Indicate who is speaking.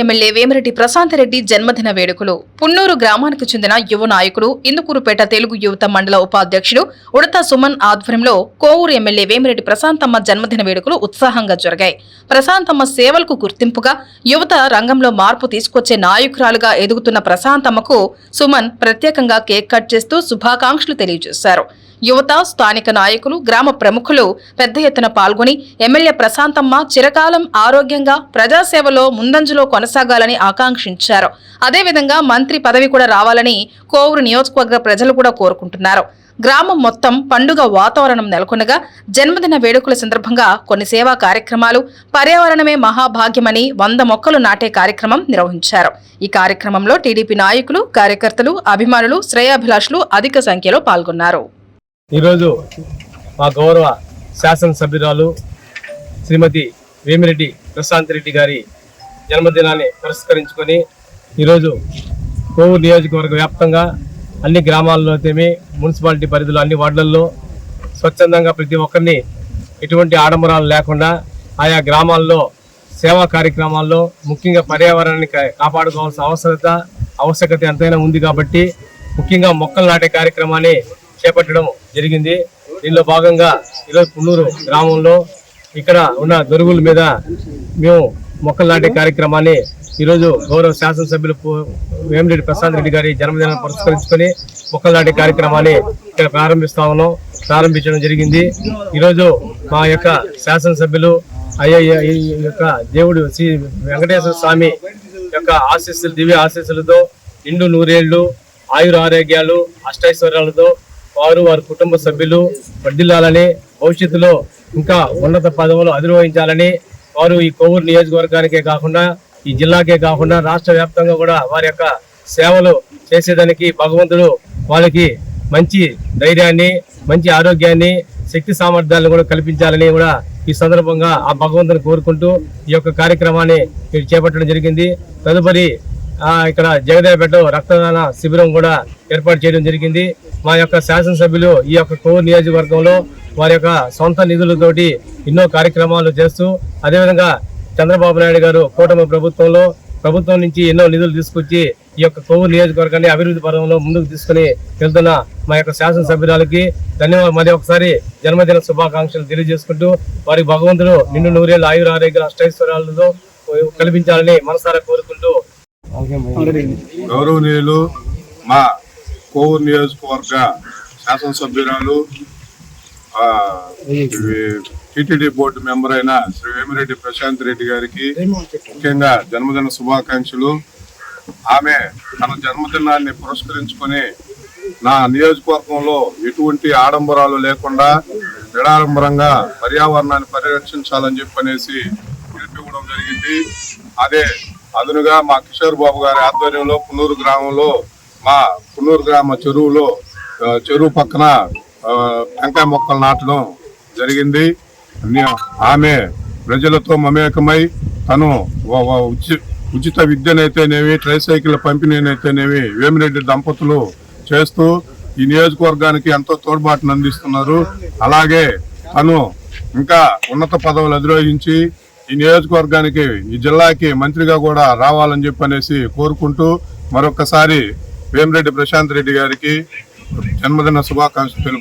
Speaker 1: MLA Vemireddy Prashanth Reddy జన్మదిన వేడుకలు. పున్నూరు గ్రామానికి చెందిన యువ నాయకుడు ఇందుకూరుపేట తెలుగు యువత మండల ఉపాధ్యక్షుడు ఉడత సుమన్ ఆధ్వర్యంలో కోవూరు ఎమ్మెల్యే వేమిరెడ్డి ప్రశాంతమ్మ జన్మదిన వేడుకలు ఉత్సాహంగా జరిగాయి. ప్రశాంతమ్మ సేవలకు గుర్తింపుగా యువత రంగంలో మార్పు తీసుకొచ్చే నాయకురాలుగా ఎదుగుతున్న ప్రశాంతమ్మకు సుమన్ ప్రత్యేకంగా కేక్ కట్ చేస్తూ శుభాకాంక్షలు తెలియజేశారు. యువత స్థానిక నాయకులు గ్రామ ప్రముఖులు పెద్ద ఎత్తున పాల్గొని ఎమ్మెల్యే ప్రశాంతమ్మ చిరకాలం ఆరోగ్యంగా ప్రజాసేవలో ముందంజలో కొనసాగాలని ఆకాంక్షించారు. అదేవిధంగా మంత్రి పదవి కూడా రావాలని కోవూరు నియోజకవర్గ ప్రజలు కూడా కోరుకుంటున్నారు. గ్రామం మొత్తం పండుగ వాతావరణం నెలకొనగా జన్మదిన వేడుకల సందర్భంగా కొన్ని సేవా కార్యక్రమాలు పర్యావరణమే మహాభాగ్యమని వంద మొక్కలు నాటే కార్యక్రమం నిర్వహించారు. ఈ కార్యక్రమంలో టీడీపీ నాయకులు కార్యకర్తలు అభిమానులు శ్రేయాభిలాషులు అధిక సంఖ్యలో పాల్గొన్నారు.
Speaker 2: ఈరోజు మా గౌరవ శాసనసభ్యురాలు శ్రీమతి వేమిరెడ్డి ప్రశాంత్ రెడ్డి గారి జన్మదినాన్ని పురస్కరించుకొని ఈరోజు కోవూరు నియోజకవర్గ వ్యాప్తంగా అన్ని గ్రామాల్లోతేమి మున్సిపాలిటీ పరిధిలో అన్ని వార్డులలో స్వచ్ఛందంగా ప్రతి ఒక్కరిని ఎటువంటి ఆడంబరాలు లేకుండా ఆయా గ్రామాల్లో సేవా కార్యక్రమాల్లో ముఖ్యంగా పర్యావరణాన్ని కాపాడుకోవాల్సిన అవసరత ఆవశ్యకత ఎంతైనా ఉంది కాబట్టి ముఖ్యంగా మొక్కలు నాటే కార్యక్రమాన్ని చేపట్టడం జరిగింది. దీనిలో భాగంగా ఈరోజు పుల్లూరు గ్రామంలో ఇక్కడ ఉన్న దొరుగుల మీద మేము మొక్కలు నాటే కార్యక్రమాన్ని ఈరోజు గౌరవ శాసనసభ్యులు వేమిరెడ్డి ప్రశాంత్ రెడ్డి గారి జన్మదినాన్ని పురస్కరించుకొని మొక్కలు నాటే కార్యక్రమాన్ని ఇక్కడ ప్రారంభిస్తా ఉన్నాం. ప్రారంభించడం జరిగింది. ఈరోజు మా యొక్క శాసనసభ్యులు అయ్యా ఈ యొక్క దేవుడు శ్రీ వెంకటేశ్వర స్వామి యొక్క ఆశీస్సులు దివ్య ఆశీస్సులతో నిండు నూరేళ్ళు ఆయుర ఆరోగ్యాలు అష్టైశ్వర్యాలతో వారు వారి కుటుంబ సభ్యులు వర్ధిల్లాలని భవిష్యత్తులో ఇంకా ఉన్నత పదవులు అధిరోహించాలని వారు ఈ కోవూరు నియోజకవర్గానికే కాకుండా ఈ జిల్లాకే కాకుండా రాష్ట్ర వ్యాప్తంగా కూడా వారి యొక్క సేవలు చేసేదానికి భగవంతుడు వాళ్ళకి మంచి ధైర్యాన్ని మంచి ఆరోగ్యాన్ని శక్తి సామర్థ్యాలను కూడా కల్పించాలని కూడా ఈ సందర్భంగా ఆ భగవంతుని కోరుకుంటూ ఈ యొక్క కార్యక్రమాన్ని మీరు చేపట్టడం జరిగింది. తదుపరి ఇక్కడ జగదేవపేట రక్తదాన శిబిరం కూడా ఏర్పాటు చేయడం జరిగింది. మా యొక్క శాసనసభ్యులు ఈ యొక్క కోవూరు నియోజకవర్గంలో వారి యొక్క సొంత నిధులతోటి ఎన్నో కార్యక్రమాలు చేస్తూ అదేవిధంగా చంద్రబాబు నాయుడు గారు కూటమి ప్రభుత్వంలో ప్రభుత్వం నుంచి ఎన్నో నిధులు తీసుకొచ్చి ఈ యొక్క కొవ్వూరు నియోజకవర్గాన్ని అభివృద్ధి పరంలో ముందుకు తీసుకుని వెళ్తున్న మా యొక్క శాసనసభ్యురాలకి ధన్యవాదాలు. మరి ఒకసారి జన్మదిన శుభాకాంక్షలు తెలియజేసుకుంటూ వారి భగవంతుడు నిన్ను నూరేళ్ళు ఆయుర ఆరోగ్య అష్టైశ్వర్యాలతో కల్పించాలని మనసారా కోరుకుంటూ
Speaker 3: గౌరవనీయులు మా కోవూరు నియోజకవర్గ శాసనసభ్యురాలు ఆ, టిటిడి బోర్డు మెంబర్ అయిన శ్రీ వేమిరెడ్డి ప్రశాంత్ రెడ్డి గారికి ముఖ్యంగా జన్మదిన శుభాకాంక్షలు. ఆమె తన జన్మదినాన్ని పురస్కరించుకొని నా నియోజకవర్గంలో ఎటువంటి ఆడంబరాలు లేకుండా నిడాడంబరంగా పర్యావరణాన్ని పరిరక్షించాలని చెప్పనేసి పిలిపివ్వడం జరిగింది. అదే అదునుగా మా కిషోర్ బాబు గారి ఆధ్వర్యంలో పున్నూరు గ్రామంలో మా పున్నూరు గ్రామ చెరువులో చెరువు పక్కన టెంకాయ మొక్కలు నాటడం జరిగింది. ఆమె ప్రజలతో మమేకమై తను ఉచిత విద్యనైతేనేమి ట్రైసైకిల్ పంపిణీనైతేనేమి వేమిరెడ్డి దంపతులు చేస్తూ ఈ నియోజకవర్గానికి ఎంతో తోడ్బాటును అందిస్తున్నారు. అలాగే తను ఇంకా ఉన్నత పదవులు అధిరోహించి ఈ నియోజకవర్గానికి ఈ జిల్లాకి మంత్రిగా కూడా రావాలని చెప్పనేసి కోరుకుంటూ మరొకసారి వేమిరెడ్డి ప్రశాంత్ రెడ్డి గారికి జన్మదిన శుభాకాంక్షలు తెలుపు